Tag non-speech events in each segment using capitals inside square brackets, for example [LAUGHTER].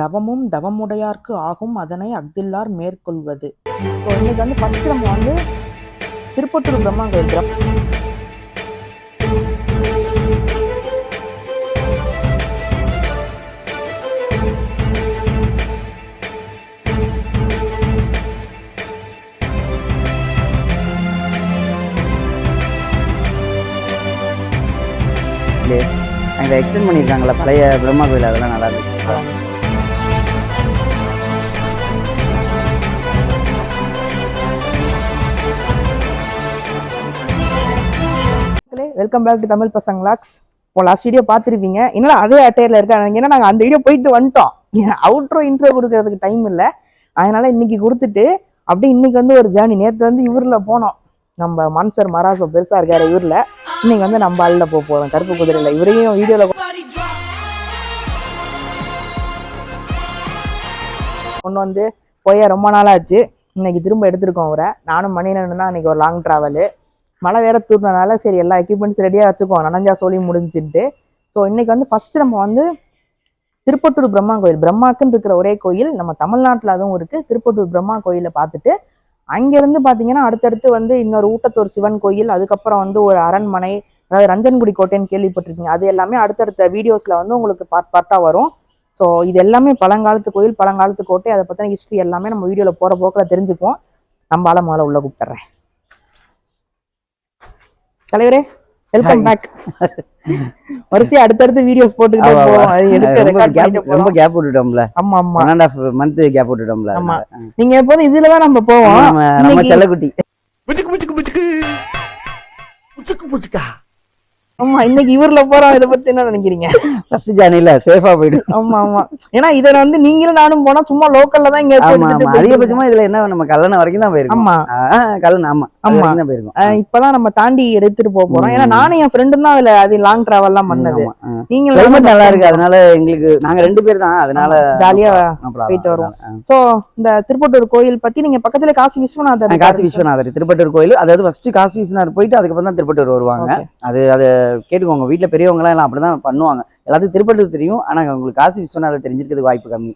தவமும் தவமுடையார்க்கு ஆகும் அதனை அஃதில்லார் மேற்கொள்வது. இப்போ இன்னைக்கு வந்து ஃபர்ஸ்ட் நம்ம வந்து திருப்பத்தூர் பிரம்மாங்கோயில் பிரம் அங்கே எக்ஸ்டெண்ட் பண்ணியிருக்காங்களா பழைய பிரம்மா கோயில் அதெல்லாம் நல்லா இருந்துச்சு. வெல்கம் பேக் டு தமிழ் பசங்க லாக்ஸ் இப்போ லாஸ்ட் வீடியோ பார்த்துருப்பீங்க. என்னடா அதே அட்டையில் இருக்காங்க ஏன்னா நாங்கள் அந்த வீடியோ போயிட்டு வந்துட்டோம்? [LAUGHS] அவுட்ரோ இன்ட்ரோ கொடுக்கறதுக்கு டைம் இல்லை. அதனால இன்னைக்கு கொடுத்துட்டு அப்படியே இன்னைக்கு வந்து ஒரு ஜேர்னி நேற்று வந்து இவரில் போனோம். நம்ம மான்சர் மராசோ பெருசாக இருக்கார் இவரில். இன்னைக்கு வந்து நம்ம ஆளில் போக போகிறோம் கருப்பு குதிரையில். இவரையும் வீடியோவில் கொண்டு வந்து போய் ரொம்ப நாளாச்சு. இன்னைக்கு திரும்ப எடுத்திருக்கோம் அவரை. நானும் மணி தான் இன்னைக்கு ஒரு லாங் ட்ராவலு மழை வேற தூர்னனால சரி எல்லா எக்யூப்மெண்ட்ஸ் ரெடியாக வச்சுக்கோம் நனஞ்சா சொல்லி முடிஞ்சுட்டு ஸோ இன்னைக்கு வந்து ஃபர்ஸ்ட் நம்ம வந்து திருப்பட்டூர் பிரம்மா கோயில் பிரம்மாக்குன்னு இருக்கிற ஒரே கோயில் நம்ம தமிழ்நாட்டில் அதுவும் இருக்குது திருப்பட்டூர் பிரம்மா கோயிலை பார்த்துட்டு அங்கேருந்து பார்த்தீங்கன்னா அடுத்தடுத்து வந்து இன்னொரு ஊட்டத்தூர் சிவன் கோயில் அதுக்கப்புறம் வந்து ஒரு அரண்மனை அதாவது ரஞ்சன்குடி கோட்டைன்னு கேள்விப்பட்டிருக்கீங்க. அது எல்லாமே அடுத்தடுத்த வீடியோஸில் வந்து உங்களுக்கு பார்ட் பார்ட்டாக வரும். ஸோ இது எல்லாமே பழங்காலத்து கோயில் பழங்காலத்து கோட்டை அதை பற்றின ஹிஸ்ட்ரி எல்லாமே நம்ம வீடியோவில் போகிற போக்கில் தெரிஞ்சுக்குவோம். நம்ம ஆள முதல்ல உள்ளே கூப்பிட்டுறேன். தலைவரே வெல்கம் பேக் வரிசையா அடுத்தடுத்து வீடியோஸ் போட்டுக்கிட்டே போவோம். அது எடுக்க ரொம்ப ரெக்கார்ட் கேப் பண்ணிட்டு ரொம்ப கேப் விட்டுட்டோம்ல. ஆமா ஆமா. One and half month gap விட்டுட்டோம்ல. ஆமா. நீங்க எப்போதும் இதுல தான் நம்ம போவோம். நம்ம செல்லக்குட்டி. புச்சுக்கு புச்சுக்கு புச்சுக்கு புச்சுக்கு புச்சுக்கா ஆமா இன்னைக்கு இவர்ல போறோம் இதை பத்தி என்ன நினைக்கிறீங்க? ஃபர்ஸ்ட் ஜேர்னில சேஃபா போயிடும் ஆமா ஆமா. ஏன்னா இதுல வந்து நீங்களும் நானும் போனா சும்மா லோக்கல்ல தான் இங்க அதிகபட்சமா இதுல என்ன நம்ம கல்லணை வரைக்கும் தான் போயிருக்கோம். ஆமா. கல்லணை ஆமா. ஆமா. தான் போயிருக்கோம். இப்பதான் நம்ம தாண்டி எடுத்துட்டு போக போறோம். ஏன்னா. நானும் என் ஃப்ரெண்டும் தான் அதுல அது லாங் டிராவல்லாம் பண்ணது. ஆமா, ஆ. நீங்க கிளைமேட் நல்லா இருக்கு. அதனால எங்களுக்கு நாங்க ரெண்டு பேர் தான். அதனால ஜாலியா. போயிட்டு வருவோம். சோ இந்த திருப்பட்டூர் கோயில் பத்தி நீங்க பக்கத்துல காசி விஸ்வநாதர் காசி விஸ்வநாதர் திருப்பட்டூர் கோயில். அதாவது ஃபர்ஸ்ட் காசி விஸ்வநாதர் போயிட்டு அதுக்கப்புறம் தான் திருப்பட்டூர் வருவாங்க. அது அது கேட்டுக்கோங்க. வீட்ல பெரியவங்க எல்லாம் அப்படிதான் பண்ணுவாங்க. எல்லாத்துக்கும் திருப்பட்டூர் தெரியும். ஆனா உங்களுக்கு காசி விஸ்வநாதர் தெரிஞ்சிருக்கிறது வாய்ப்பு கம்மி.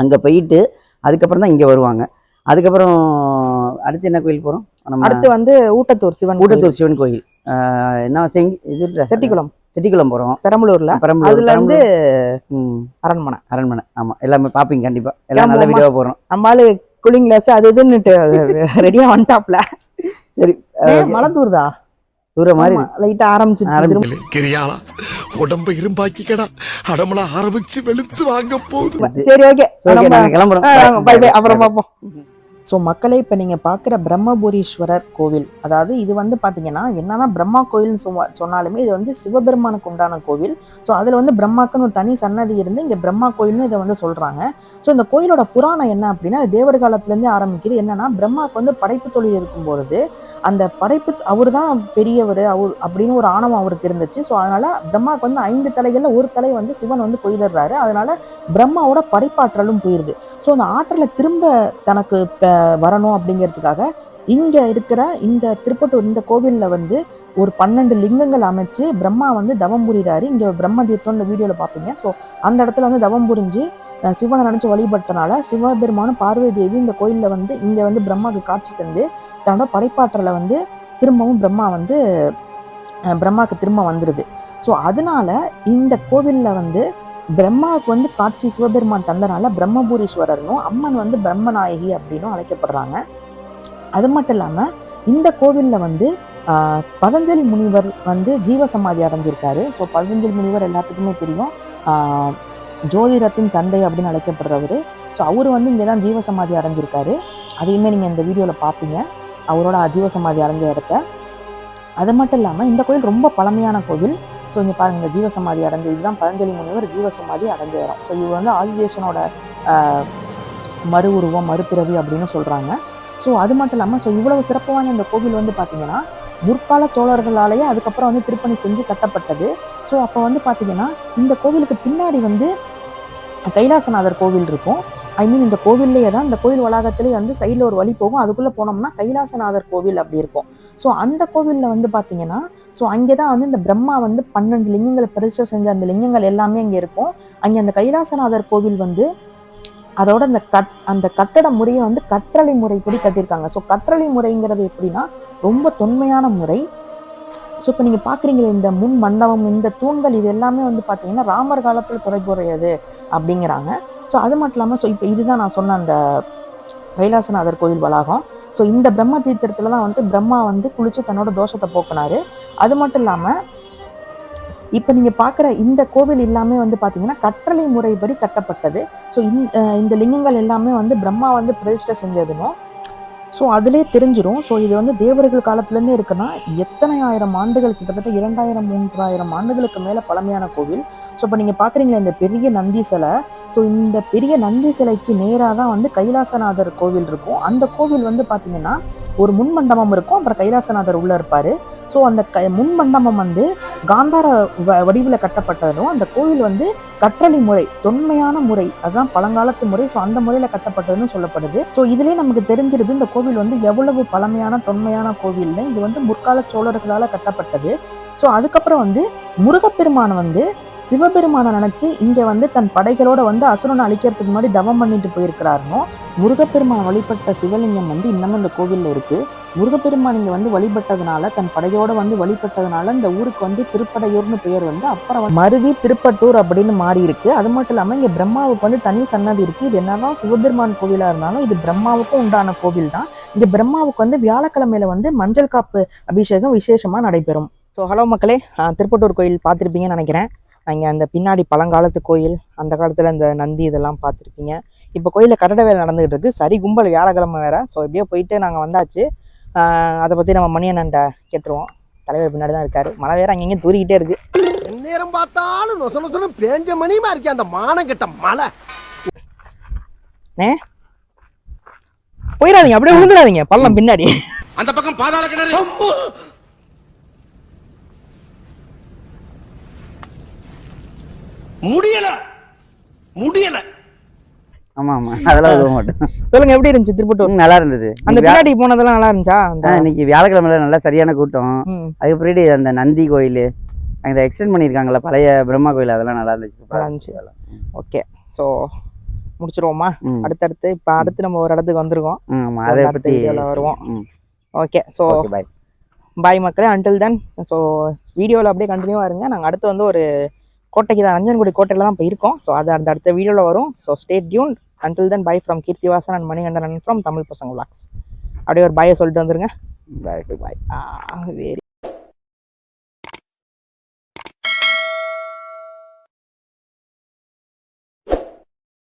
அங்க போயிட்டு அதுக்கப்புறம் தான் இங்க வருவாங்க. அதுக்கப்புறம் அடுத்து என்ன கோயில் போறோம்? நம்ம அடுத்து வந்து ஊட்டத்தூர் சிவன் கூட்டத்தூர் சிவன் கோயில். என்ன செங்கி இது செட்டிக்குளம். செட்டிக்குளம் போறோம். பெரம்பலூர்ல. பெரம்பலூர், அதுல இருந்து அரண்மனை. அரண்மனை. ஆமா. எல்லாமே பாப்பீங்க கண்டிப்பா. எல்லாம் நல்ல கிளம்புவோமா? வீடியோவா போறோம். நம்ம ஆளு கூலிங் கிளாஸ் அது இதுன்னுட்டு [LAUGHS] ரெடியா வந்துட்டாப்ல. சரி ஏய், மழை தூர மாதிரி லைட்டா ஆரம்பிச்சு. உடம்ப இரும்பாக்கிக்கடா. அடமல ஆரம்பிச்சு வெளுத்து வாங்க போகுது. சரி ஓகே கிளம்புறோம். பை பை அப்புறம் பார்ப்போம் ஸோ மக்களே இப்போ நீங்கள் பார்க்குற பிரம்மபுரீஸ்வரர் கோவில் அதாவது இது வந்து பார்த்தீங்கன்னா என்னதான் பிரம்மா கோயில்னு சொன்னாலுமே இது வந்து சிவபெருமானுக்கு உண்டான கோவில். ஸோ அதில் வந்து பிரம்மாக்குன்னு ஒரு தனி சன்னதி இருந்து இங்கே பிரம்மா கோயில்னு இதை வந்து சொல்கிறாங்க ஸோ இந்த கோயிலோட புராணம் என்ன அப்படின்னா தேவர் காலத்துலேருந்தே ஆரம்பிக்குது. என்னன்னா பிரம்மாவுக்கு வந்து படைப்பு தொழில் இருக்கும்பொழுது அந்த படைப்பு அவர் தான் பெரியவர் அவர் அப்படின்னு ஒரு ஆணவம் அவருக்கு இருந்துச்சு. ஸோ அதனால பிரம்மாவுக்கு வந்து ஐந்து தலைகளில் ஒரு தலை வந்து சிவன் வந்து கொய்திடுறாரு அதனால பிரம்மாவோட படைப்பாற்றலும் போயிருது. ஸோ அந்த ஆற்றலை திரும்ப தனக்கு வரணும் அப்படிங்கிறதுக்காக இங்கே இருக்கிற இந்த திருப்பட்டூர் இந்த கோவிலில் வந்து ஒரு பன்னெண்டு லிங்கங்கள் அமைச்சு பிரம்மா வந்து தவம் புரிகிறாரு இங்கே பிரம்ம தீர்த்தம்னு வீடியோவில் பார்ப்பீங்க ஸோ அந்த இடத்துல வந்து தவம் புரிஞ்சு சிவனை நினச்சி வழிபட்டனால சிவபெருமானும் பார்வதி தேவி இந்த கோயிலில் வந்து இங்கே வந்து பிரம்மாவுக்கு காட்சி தந்து தன்னோட படைப்பாற்றலை வந்து திரும்பவும் பிரம்மா வந்து பிரம்மாவுக்கு திரும்ப வந்துடுது ஸோ அதனால இந்த கோவிலில் வந்து பிரம்மாவுக்கு வந்து காட்சி சிவபெருமான் தந்தனால பிரம்மபுரீஸ்வரர்னும் அம்மன் வந்து பிரம்மநாயகி அப்படின்னும் அழைக்கப்படுறாங்க. அது மட்டும் இல்லாமல் இந்த கோவிலில் வந்து பதஞ்சலி முனிவர் வந்து ஜீவசமாதி அடைஞ்சிருக்காரு. ஸோ பதஞ்சலி முனிவர் எல்லாத்துக்குமே தெரியும். ஆஹ், ஜோதிடத்தின் தந்தை அப்படின்னு அழைக்கப்படுறவர். ஸோ அவர் வந்து இங்கே தான் ஜீவசமாதி அடைஞ்சிருக்காரு. அதையுமே நீங்கள் இந்த வீடியோவில் பார்ப்பீங்க அவரோட ஜீவசமாதி அடைஞ்ச இடத்த. அது மட்டும் இல்லாமல் இந்த கோயில் ரொம்ப பழமையான கோவில். ஸோ இங்கே பாருங்க ஜீவசமாதி அடைஞ்ச இதுதான் பதஞ்சலி முனிவர் ஜீவசமாதி அடைஞ்ச இடம் ஸோ இவர் வந்து ஆதிதேசனோட மறு உருவம் மறுபிறவி அப்படின்னு சொல்கிறாங்க ஸோ அது மட்டும் இல்லாமல் ஸோ இவ்வளவு சிறப்பு வாய்ந்த இந்த கோவில் வந்து பார்த்தீங்கன்னா முற்கால சோழர்களாலேயே அதுக்கப்புறம் வந்து திருப்பணி செஞ்சு கட்டப்பட்டது. ஸோ அப்போ வந்து பார்த்தீங்கன்னா இந்த கோவிலுக்கு பின்னாடி வந்து கைலாசநாதர் கோவில் இருக்கும். ஐ மீன் இந்த கோவில்லையே தான் இந்த கோவில் வளாகத்திலே வந்து சைடில் ஒரு வழி போகும். அதுக்குள்ளே போனோம்னா கைலாசநாதர் கோவில் அப்படி இருக்கும். ஸோ அந்த கோவிலில் வந்து பார்த்தீங்கன்னா ஸோ அங்கே தான் வந்து இந்த பிரம்மா வந்து பன்னெண்டு லிங்கங்களை பிரதிஷ்டை செஞ்ச அந்த லிங்கங்கள் எல்லாமே அங்கே இருக்கும். அங்கே அந்த கைலாசநாதர் கோவில் வந்து அதோட அந்த கட் அந்த கட்டட முறையை வந்து கற்றளை முறைப்படி கட்டியிருக்காங்க. ஸோ கற்றளை முறைங்கிறது எப்படின்னா ரொம்ப தொன்மையான முறை. ஸோ இப்போ நீங்கள் பார்க்குறீங்களே இந்த முன் மண்டபம் இந்த தூண்கள் இது எல்லாமே வந்து பார்த்தீங்கன்னா ராமர் காலத்தில் தொடர்புடையது அப்படிங்கிறாங்க. ஸோ அது மட்டும் இல்லாமல் ஸோ இப்போ இதுதான் நான் சொன்ன அந்த கைலாசநாதர் கோவில் வளாகம். ஸோ இந்த பிரம்ம தீர்த்தத்தில் தான் வந்து பிரம்மா வந்து குளித்து தன்னோட தோஷத்தை போக்குனாரு. அது மட்டும் இல்லாமல் இப்போ நீங்கள் பார்க்குற இந்த கோவில் எல்லாமே வந்து பார்த்தீங்கன்னா கற்றலை முறைப்படி கட்டப்பட்டது. ஸோ இந்த லிங்கங்கள் எல்லாமே வந்து பிரம்மா வந்து பிரதிஷ்டை செஞ்சதுனும் ஸோ அதிலே தெரிஞ்சிடும் ஸோ இது வந்து தேவர்கள் காலத்துலேருந்தே இருக்குன்னா எத்தனை ஆயிரம் ஆண்டுகள் கிட்டத்தட்ட இரண்டாயிரம் மூன்றாயிரம் ஆண்டுகளுக்கு மேலே பழமையான கோவில். ஸோ இப்போ நீங்கள் பார்க்குறீங்களா இந்த பெரிய நந்தி சிலை. ஸோ இந்த பெரிய நந்தி சிலைக்கு நேராக தான் வந்து கைலாசநாதர் கோவில் இருக்கும். அந்த கோவில் வந்து பார்த்தீங்கன்னா ஒரு முன் மண்டபம் இருக்கும். அப்புறம் கைலாசநாதர் உள்ளே இருப்பார். ஸோ அந்த க முன் மண்டபம் வந்து காந்தார வ வடிவில் கட்டப்பட்டதும் அந்த கோவில் வந்து கற்றளி முறை தொன்மையான முறை அதுதான் பழங்காலத்து முறை. ஸோ அந்த முறையில் கட்டப்பட்டதுன்னு சொல்லப்படுது. ஸோ இதுலேயே நமக்கு தெரிஞ்சிருது இந்த கோவில் வந்து எவ்வளவு பழமையான தொன்மையான கோவில்னு. இது வந்து முற்கால சோழர்களால் கட்டப்பட்டது. ஸோ அதுக்கப்புறம் வந்து முருகப்பெருமான் வந்து சிவபெருமானை நினைச்சு இங்க வந்து தன் படைகளோட வந்து அசுரனை அழிக்கிறதுக்கு முன்னாடி தவம் பண்ணிட்டு போயிருக்கிறாருனோ முருகப்பெருமான் வழிபட்ட சிவலிங்கம் வந்து இன்னமும் இந்த கோவில்ல இருக்கு. முருகப்பெருமான் இங்க வந்து வழிபட்டதுனால தன் படையோட வந்து வழிபட்டதுனால இந்த ஊருக்கு வந்து திருப்படையூர்னு பெயர் வந்து அப்புறம் மருவி திருப்பட்டூர் அப்படின்னு மாறி இருக்கு. அது மட்டும் இல்லாம இங்க பிரம்மாவுக்கு வந்து தனி சன்னதி இருக்கு. இது என்னதான் சிவபெருமான் கோவிலா இருந்தாலும் இது பிரம்மாவுக்கும் உண்டான கோவில் தான். இங்க பிரம்மாவுக்கு வந்து வியாழக்கிழமையில வந்து மஞ்சள் காப்பு அபிஷேகம் விசேஷமா நடைபெறும். ஸோ ஹலோ மக்களே திருப்பட்டூர் கோயில் பார்த்துருப்பீங்கன்னு நினைக்கிறேன். அங்கே அந்த பின்னாடி பழங்காலத்து கோயில் அந்த காலத்தில் அந்த நந்தி இதெல்லாம் பார்த்துருப்பீங்க. இப்போ கோயிலில் கட்டட வேலை நடந்துகிட்டு இருக்கு. சரி கும்பல் வியாழக்கிழமை வேற. ஸோ எப்படியோ போயிட்டு நாங்கள் வந்தாச்சு. அதை பற்றி நம்ம மணியண்ணன்ட்ட கேட்டுருவோம். தலைவர் பின்னாடி தான் இருக்காரு. மழை வேற அங்கங்கே தூரிக்கிட்டே இருக்கு. நேரம் பார்த்தாலும் நொச நொசன பேஞ்ச மணியுமா இருக்கே அந்த மானம் கெட்ட மலை போயிடாதீங்க. அப்படியே விழுந்துடாதீங்க பள்ளம் பின்னாடி. அந்த பக்கம் பாதாள கிணறு. முடியல. முடியல. ஆமா ஆமா. அதெல்லாம் மாட்டோம் சொல்லுங்க எப்படி இருந்துச்சு திருப்பட்டூர் நல்லா இருந்தது. அந்த பின்னாடி போனதெல்லாம் நல்லா இருந்துச்சா? இன்னைக்கு வியாழக்கிழமையில நல்லா சரியான கூட்டம். அதுக்கு பின்னாடி அந்த நந்தி கோயில். அங்க எக்ஸ்டெண்ட் பண்ணியிருக்காங்கல்ல பழைய பிரம்மா கோயில் அதெல்லாம் நல்லா இருந்துச்சு. ஓகே. ஸோ முடிச்சிருவோமா. அடுத்தடுத்து இப்போ அடுத்து நம்ம ஒரு இடத்துக்கு வந்திருக்கோம். அதை அடுத்த வருவோம். Okay. So okay bye bye மக்களே. அன்டில் தென் ஸோ வீடியோவில் அப்படியே கண்டினியூவாக இருங்க. நாங்கள் அடுத்து வந்து ஒரு கோட்டைக்கு தான் ரஞ்சன்குடி கோட்டையில் தான் இப்போ இருக்கோம். ஸோ அது அந்த அடுத்த வீடியோவில் வரும். So stay tuned until then bye from Keerthivasan and Manikandan from Tamil Pasanga vlogs அப்படியே ஒரு பாயை சொல்லிட்டு வந்துருங்க. பாய் பாய் வெரி